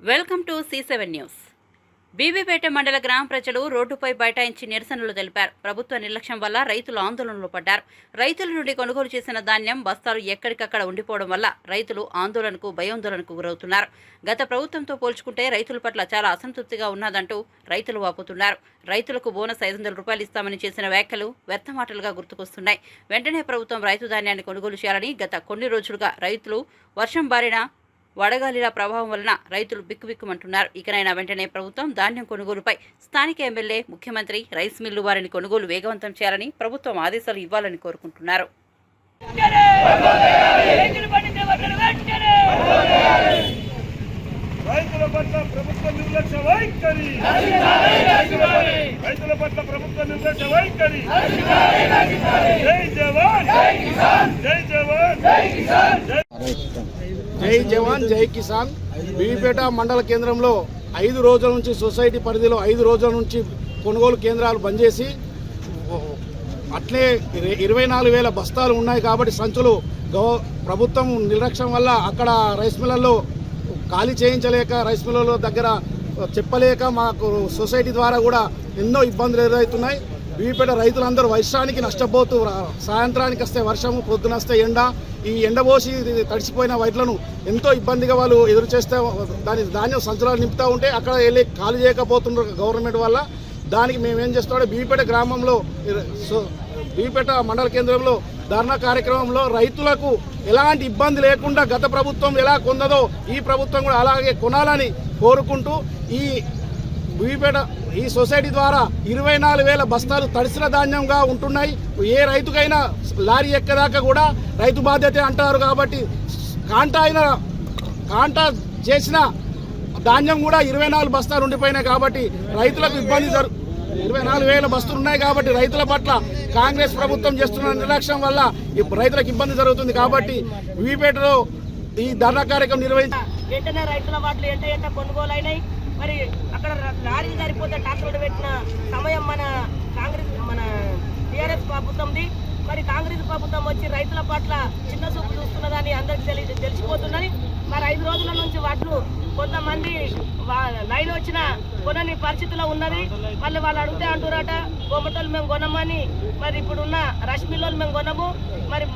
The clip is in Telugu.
Welcome to C seven news. Bibipet మండల గ్రామ ప్రజలు రోడ్డుపై బైఠాయించి నిరసనలు తెలిపారు. ప్రభుత్వ నిర్లక్ష్యం వల్ల రైతులు ఆందోళనలో పడ్డారు. రైతుల నుండి కొనుగోలు చేసిన ధాన్యం బస్తాలు ఎక్కడికక్కడ ఉండిపోవడం వల్ల రైతులు ఆందోళనకు భయాందోళనకు గురవుతున్నారు. గత ప్రభుత్వంతో పోల్చుకుంటే రైతుల పట్ల చాలా అసంతృప్తిగా ఉన్నదంటూ రైతులు వాపుతున్నారు. రైతులకు బోనస్ ఐదు వందల రూపాయలు ఇస్తామని చేసిన వ్యాఖ్యలు వ్యర్థమాటలుగా గుర్తుకొస్తున్నాయి. వెంటనే ప్రభుత్వం రైతు ధాన్యాన్ని కొనుగోలు చేయాలని గత కొన్ని రోజులుగా రైతులు వర్షం బారిన వడగాలిల ప్రభావం వలన రైతులు బిక్కుబిక్కుమంటున్నారు. ఇకనైనా వెంటనే ప్రభుత్వం ధాన్యం కొనుగోలుపై స్థానిక ఎమ్మెల్యే ముఖ్యమంత్రి రైస్ మిల్లు వారిని కొనుగోలు వేగవంతం చేయాలని ప్రభుత్వం ఆదేశాలు ఇవ్వాలని కోరుకుంటున్నారు. రైతుల పట్ల ప్రభుత్వ నిర్లక్ష్య వైఖరి. రైతుల పట్ల ప్రభుత్వ నిర్లక్ష్య వైఖరి. జై జవాన్. జై జవాన్. జై జవాన్ జై కిసాన్. బీబీపేట మండల కేంద్రంలో ఐదు రోజుల నుంచి సొసైటీ పరిధిలో ఐదు రోజుల నుంచి కొనుగోలు కేంద్రాలు బంద్ చేసి అట్లే ఇరవై నాలుగు వేల బస్తాలు ఉన్నాయి కాబట్టి సంచులు గవ ప్రభుత్వం నిర్లక్ష్యం వల్ల అక్కడ రైస్ మిల్లల్లో ఖాళీ చేయించలేక రైస్ మిల్లల దగ్గర చెప్పలేక మాకు సొసైటీ ద్వారా కూడా ఎన్నో ఇబ్బందులు ఎదురవుతున్నాయి. బీపేట రైతులందరూ వర్షానికి నష్టపోతూ సాయంత్రానికి వస్తే వర్షము పొద్దున వస్తే ఎండ. ఈ ఎండబోసి ఇది తడిసిపోయిన వడ్లను ఎంతో ఇబ్బందిగా వాళ్ళు ఎదురు చేస్తే దాని ధాన్యం సంచులాలు నింపుతూ ఉంటే అక్కడ వెళ్ళి ఖాళీ చేయకపోతున్నారు గవర్నమెంట్ వల్ల. దానికి మేము ఏం చేస్తామంటే బీపేట గ్రామంలో సో బీపేట మండల కేంద్రంలో ధర్నా కార్యక్రమంలో రైతులకు ఎలాంటి ఇబ్బంది లేకుండా గత ప్రభుత్వం ఎలా కొందదో ఈ ప్రభుత్వం కూడా అలాగే కొనాలని కోరుకుంటూ ఈ భూమిపేట ఈ సొసైటీ ద్వారా ఇరవై నాలుగు వేల బస్తాలు తడిసిన ధాన్యంగా ఉంటున్నాయి. ఏ రైతుకైనా లారీ ఎక్కదాకా కూడా రైతు బాధ్యత అంటారు కాబట్టి కాంటా అయిన కాంటా చేసిన ధాన్యం కూడా ఇరవై నాలుగు బస్తాలు ఉండిపోయినాయి కాబట్టి రైతులకు ఇబ్బంది జరు ఇరవై నాలుగు వేల బస్తులు ఉన్నాయి కాబట్టి రైతుల పట్ల కాంగ్రెస్ ప్రభుత్వం చేస్తున్న నిర్లక్ష్యం వల్ల రైతులకు ఇబ్బంది జరుగుతుంది కాబట్టి వివిపేటలో ఈ ధర్నా కార్యక్రమం నిర్వహించి వెంటనే రైతుల వాటిలు ఎంట ఎంట కొనుగోలు అయినాయి మరి అక్కడ లారీలు సరిపోతే ట్రాక్టర్లు పెట్టిన సమయం మన కాంగ్రెస్ మన టీఆర్ఎస్ ప్రభుత్వంది. మరి కాంగ్రెస్ ప్రభుత్వం వచ్చి రైతుల పట్ల చిన్న చూపు చూస్తున్నదని అందరికి తెలి తెలిసిపోతున్నది మరి ఐదు రోజుల నుంచి వాటిలో కొంతమంది లైన్ వచ్చిన కొనని పరిస్థితిలో ఉన్నది. మళ్ళీ వాళ్ళు అడిగితే అంటురాట బొమ్మటోళ్ళు మేము కొనమని. మరి ఇప్పుడున్న రష్ మేము కొనము. మరి